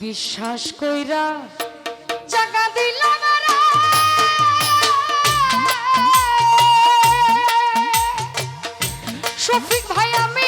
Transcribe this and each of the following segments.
বিশ্বাস কইরা জাগা দিল সফিক ভাই আমি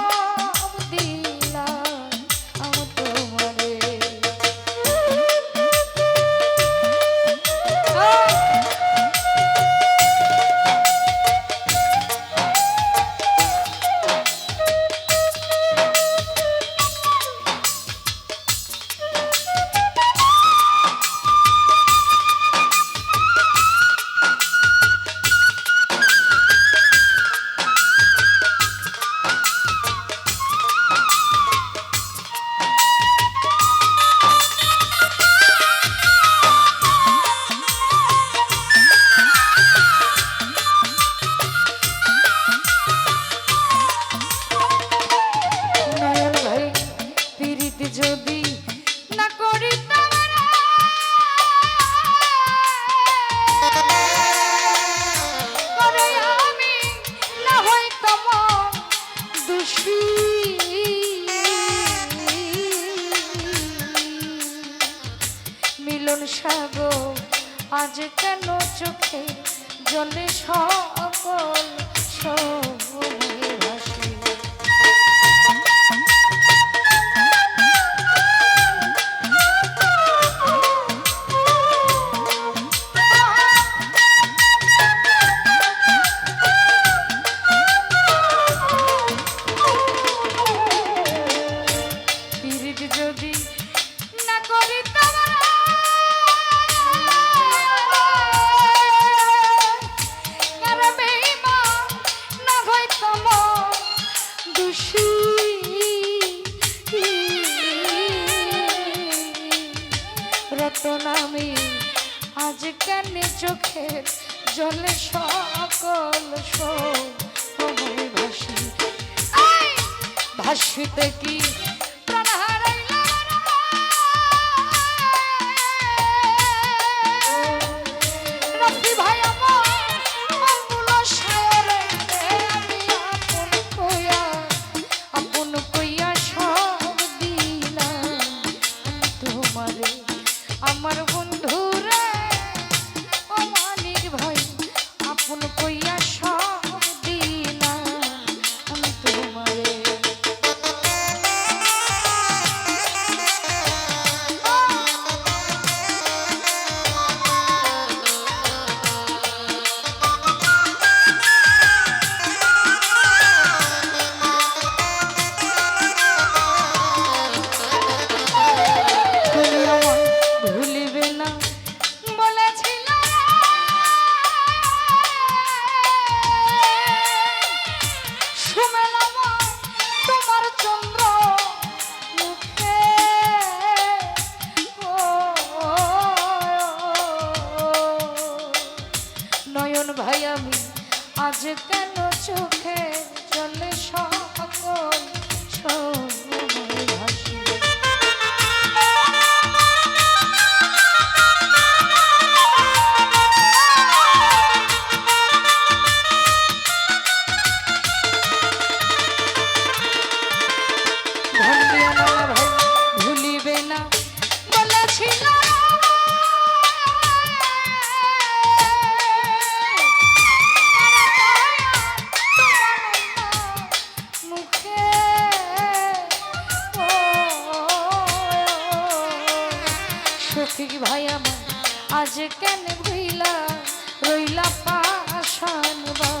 জন্য সব রতন আমি আজ কেন চোখের জলে সকল ভাসি ভাসিতে কি রফিক ভাই আমার আজ কেন ভুইলা রইলা পাশান বা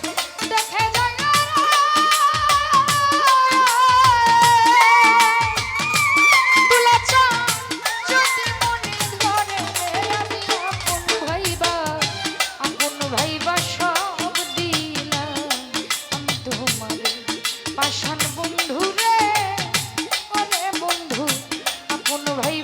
পাশান বন্ধু রে। বন্ধু আপন ভাই